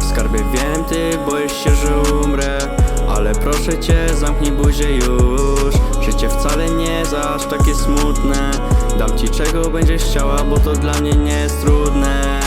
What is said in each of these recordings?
Skarbie wiem, ty boisz się, że umrę Ale proszę cię, zamknij buzię już jest aż takie smutne. Dam ci czego będziesz chciała, bo to dla mnie nie jest trudne.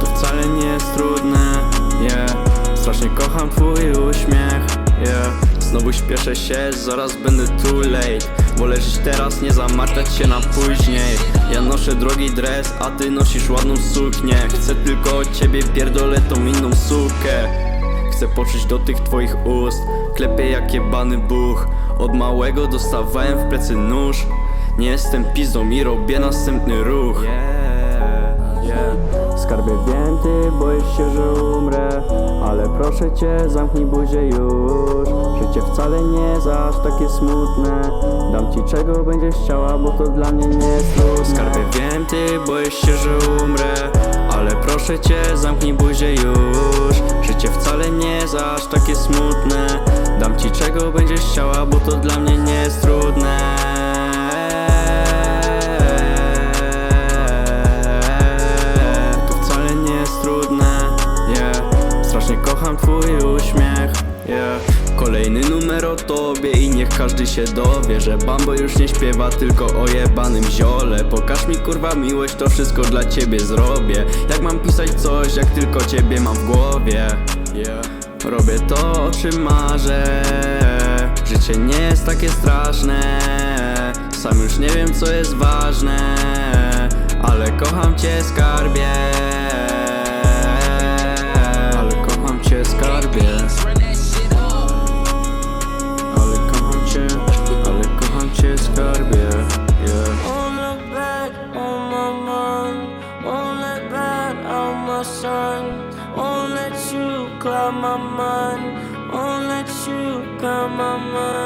To wcale nie jest trudne, yeah. Strasznie kocham twój uśmiech, yeah. Znowu śpieszę się, zaraz będę too late. Wolę żyć teraz, nie zamartwiać się na później. Ja noszę drogi dres, a ty nosisz ładną suknię. Chcę tylko od ciebie, pierdolę tą inną sukę Chcę poczuć do tych twoich ust. Klepię jak jebany buch. Od małego dostawałem w plecy nóż. Nie jestem pizdą i robię następny ruch. Yeah, yeah. Skarbie wiem, ty boisz się, że umrę. Ale proszę cię, zamknij buzię już. Życie wcale nie jest aż takie smutne. Dam ci czego będziesz chciała, bo to dla mnie nie jest trudne. Skarbie wiem, ty boisz się, że umrę. Ale proszę cię, zamknij buzię już jest aż takie smutne. Dam ci czego będziesz chciała, bo to dla mnie nie jest trudne. To wcale nie jest trudne, yeah. Strasznie kocham twój uśmiech, yeah. Kolejny numer o tobie i niech każdy się dowie Że Bambo już nie śpiewa tylko o jebanym ziole. Pokaż mi kurwa miłość, to wszystko dla ciebie zrobię. Jak mam pisać coś, jak tylko ciebie mam w głowie yeah. Robię to, o czym marzę Życie nie jest takie straszne Sam już nie wiem co jest ważne Ale kocham cię skarbie Ale kocham cię skarbie. Ale kocham cię Ale kocham cię skarbie look back on my mind. Let bad out my shine. Cloud my mind. Won't let you cloud my mind.